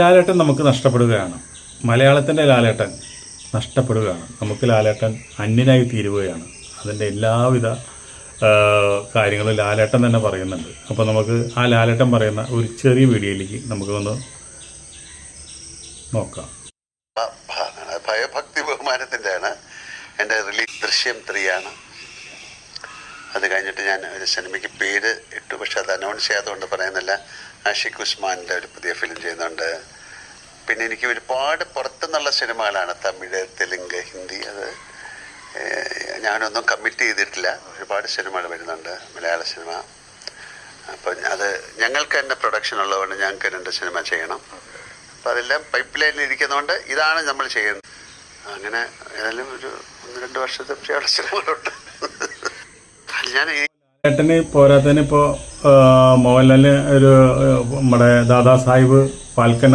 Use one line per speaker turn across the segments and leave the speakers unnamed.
ലാലേട്ടൻ നമുക്ക് നഷ്ടപ്പെടുകയാണ്. മലയാളത്തിന്റെ ലാലേട്ടൻ നഷ്ടപ്പെടുകയാണ്. നമുക്ക് ലാലേട്ടൻ അന്യനായി തീരുകയാണ്. അതിന്റെ എല്ലാവിധ കാര്യങ്ങളും ലാലേട്ടൻ തന്നെ പറയുന്നുണ്ട്. അപ്പോൾ നമുക്ക് ആ ലാലേട്ടൻ പറയുന്ന ഒരു ചെറിയ വീഡിയോയിലേക്ക് നമുക്ക് ഒന്ന് നോക്കാം.
ഭയഭക്തി ബഹുമാനത്തിന്റെയാണ് എന്റെ റിലീസ് ദൃശ്യം ത്രീയാണ് അത് കഴിഞ്ഞിട്ട് ഞാൻ ഒരു സിനിമയ്ക്ക് പേര് ഇട്ടു പക്ഷെ അത് അനൗൺസ് ചെയ്യാത്തതുകൊണ്ട് പറയുന്നില്ല. ആഷിഖ് ഉസ്മാന്റെ ഒരു പുതിയ ഫിലിം ചെയ്യുന്നുണ്ട്. പിന്നെ എനിക്ക് ഒരുപാട് പുറത്തുനിന്നുള്ള സിനിമകളാണ്. തമിഴ് തെലുങ്ക് ഹിന്ദി അത് ഞാനൊന്നും കമ്മിറ്റ് ചെയ്തിട്ടില്ല. ഒരുപാട് സിനിമകൾ വരുന്നുണ്ട്. മലയാള സിനിമ. അപ്പം അത് ഞങ്ങൾക്ക് തന്നെ പ്രൊഡക്ഷൻ ഉള്ളതുകൊണ്ട് ഞങ്ങൾക്ക് രണ്ട് സിനിമ ചെയ്യണം. അപ്പം അതെല്ലാം പൈപ്പ് ലൈനിൽ ഇരിക്കുന്നതുകൊണ്ട് ഇതാണ് നമ്മൾ ചെയ്യുന്നത്. അങ്ങനെ ഏതായാലും ഒരു ഒന്ന് രണ്ട് വർഷത്തെ സിനിമകളുണ്ട് ഞാൻ ഈ
ലാലേട്ടന് പോരാത്തതിന് ഇപ്പോൾ മോഹൻലാലിന് ഒരു നമ്മുടെ ദാദാ സാഹിബ്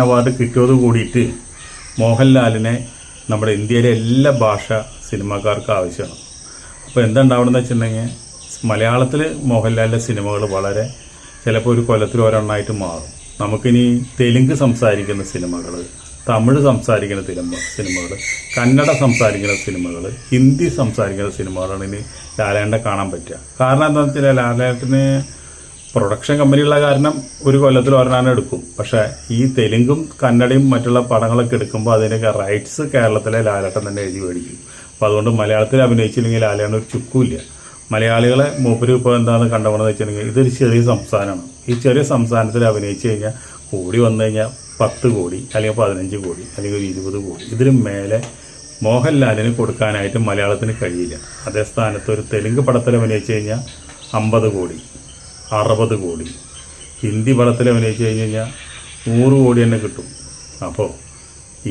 അവാർഡ് കിട്ടിയത് കൂടിയിട്ട് മോഹൻലാലിനെ നമ്മുടെ ഇന്ത്യയിലെ എല്ലാ ഭാഷ സിനിമാക്കാർക്ക് ആവശ്യമാണ്. അപ്പോൾ എന്തുണ്ടാവണമെന്ന് വെച്ചിട്ടുണ്ടെങ്കിൽ മലയാളത്തിൽ മോഹൻലാലിന്റെ സിനിമകൾ വളരെ ചിലപ്പോൾ ഒരു കൊല്ലത്തിൽ ഒരെണ്ണമായിട്ട് മാറും. നമുക്കിനി തെലുങ്ക് സംസാരിക്കുന്ന സിനിമകൾ തമിഴ് സംസാരിക്കുന്ന സിനിമ സിനിമകൾ കന്നഡ സംസാരിക്കുന്ന സിനിമകൾ ഹിന്ദി സംസാരിക്കുന്ന സിനിമകളാണ് ഇനി ലാലേട്ടനെ കാണാൻ പറ്റുക. കാരണം എന്താണെന്ന് വെച്ചാൽ ലാലേട്ടന് പ്രൊഡക്ഷൻ കമ്പനിയുള്ള കാരണം ഒരു കൊല്ലത്തിൽ ഒരെണ്ണം എടുക്കും. പക്ഷേ ഈ തെലുങ്കും കന്നഡയും മറ്റുള്ള പടങ്ങളൊക്കെ എടുക്കുമ്പോൾ അതിനൊക്കെ റൈറ്റ്സ് കേരളത്തിലെ ലാലേട്ടൻ തന്നെ എഴുതി മേടിക്കും. അപ്പോൾ അതുകൊണ്ട് മലയാളത്തിൽ അഭിനയിച്ചില്ലെങ്കിൽ ലാലേട്ടൻ ഒരു ചുക്കുമില്ല. മലയാളികളെ മൂപ്പര് ഇപ്പോൾ എന്താണെന്ന് കണ്ടവണെന്ന് വെച്ചിട്ടുണ്ടെങ്കിൽ ഇതൊരു ചെറിയ സംസ്ഥാനമാണ്. ഈ ചെറിയ സംസ്ഥാനത്തിൽ അഭിനയിച്ചു കഴിഞ്ഞാൽ കൂടി വന്നു കഴിഞ്ഞാൽ പത്ത് കോടി അല്ലെങ്കിൽ പതിനഞ്ച് കോടി അല്ലെങ്കിൽ ഒരു ഇരുപത് കോടി. ഇതിന് മേലെ മോഹൻലാലിന് കൊടുക്കാനായിട്ട് മലയാളത്തിന് കഴിയില്ല. അതേ സ്ഥാനത്ത് ഒരു തെലുങ്ക് പടത്തിൽ അഭിനയിച്ചു കഴിഞ്ഞാൽ അമ്പത് കോടി അറുപത് കോടി. ഹിന്ദി പടത്തിൽ അഭിനയിച്ചു കഴിഞ്ഞ് കഴിഞ്ഞാൽ നൂറ് കോടി തന്നെ കിട്ടും. അപ്പോൾ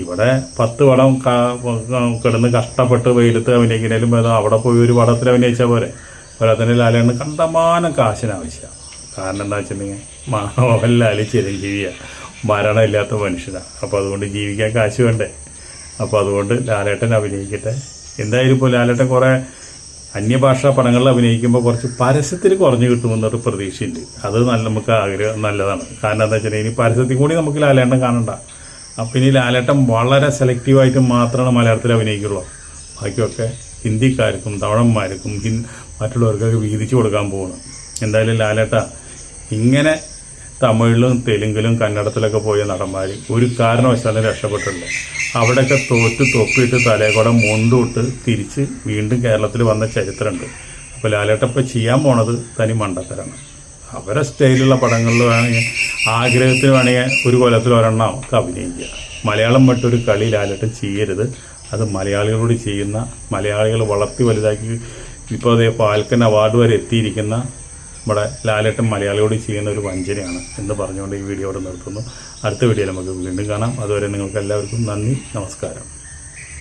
ഇവിടെ പത്ത് പടം കിടന്ന് കഷ്ടപ്പെട്ട് വെയിലത്ത് അഭിനയിക്കുന്നതിലും ഭേദം അവിടെ പോയി ഒരു പടത്തിൽ അഭിനയിച്ചാൽ പോരെ. തന്നെ ലാലേട്ടന് കണ്ടമാനം കാശിനാവശ്യമാണ് കാരണം എന്താ വെച്ചിട്ടുണ്ടെങ്കിൽ മോഹൻലാൽ ചിരഞ്ജീവിയാണ്. മരണമില്ലാത്ത മനുഷ്യനാണ് അപ്പോൾ അതുകൊണ്ട് ജീവിക്കാൻ കാശ് വേണ്ടേ? അപ്പോൾ അതുകൊണ്ട് ലാലേട്ടൻ അഭിനയിക്കട്ടെ. എന്തായാലും ഇപ്പോൾ ലാലേട്ടൻ കുറേ അന്യഭാഷാ പടങ്ങളിൽ അഭിനയിക്കുമ്പോൾ കുറച്ച് പരസ്യത്തിൽ കുറഞ്ഞു കിട്ടുമെന്നൊരു പ്രതീക്ഷയുണ്ട്. അത് നല്ല നമുക്ക് ആഗ്രഹം നല്ലതാണ്. കാരണം എന്താ വെച്ചാൽ ഇനി പരസ്യത്തിൽ കൂടി നമുക്ക് ലാലേട്ടൻ കാണണ്ട. അപ്പം ഇനി ലാലേട്ടൻ വളരെ സെലക്റ്റീവായിട്ട് മാത്രമാണ് മലയാളത്തിൽ അഭിനയിക്കുള്ളൂ. ബാക്കിയൊക്കെ ഹിന്ദിക്കാർക്കും തമിഴന്മാർക്കും മറ്റുള്ളവർക്കൊക്കെ വീതിച്ചു കൊടുക്കാൻ പോകണം എന്തായാലും ലാലേട്ട ഇങ്ങനെ തമിഴിലും തെലുങ്കിലും കന്നഡത്തിലൊക്കെ പോയ നടന്മാർ ഒരു കാരണവശാലും രക്ഷപ്പെട്ടില്ല അവിടെയൊക്കെ തോറ്റ് തൊപ്പിയിട്ട് തലേക്കൂടെ മുണ്ടൂട്ട് തിരിച്ച് വീണ്ടും കേരളത്തിൽ വന്ന ചരിത്രമുണ്ട്. അപ്പോൾ ലാലേട്ടപ്പം ചെയ്യാൻ പോണത് തനി മണ്ടത്തരാണ്. അവരെ സ്റ്റൈലുള്ള പടങ്ങളിൽ വേണമെങ്കിൽ ആഗ്രഹത്തിന് വേണമെങ്കിൽ ഒരു കൊല്ലത്തിൽ ഒരെണ്ണം അഭിനയിക്കുക മലയാളം മറ്റൊരു കളി ലാലേട്ടൻ ചെയ്യരുത്. അത് മലയാളികളോട് ചെയ്യുന്ന മലയാളികൾ വളർത്തി വലുതാക്കി ഇപ്പോൾ അതേ പാൽക്കൻ അവാർഡ് വരെ എത്തിയിരിക്കുന്ന നമ്മുടെ ലാലേട്ടൻ മലയാളിയോട് ചെയ്യുന്ന ഒരു വഞ്ചനയാണ് എന്ന് പറഞ്ഞുകൊണ്ട് ഈ വീഡിയോ ഇവിടെ നിർത്തുന്നു. അടുത്ത വീഡിയോയിൽ നമുക്ക് വീണ്ടും കാണാം. അതുവരെ നിങ്ങൾക്ക് എല്ലാവർക്കും നന്ദി നമസ്കാരം.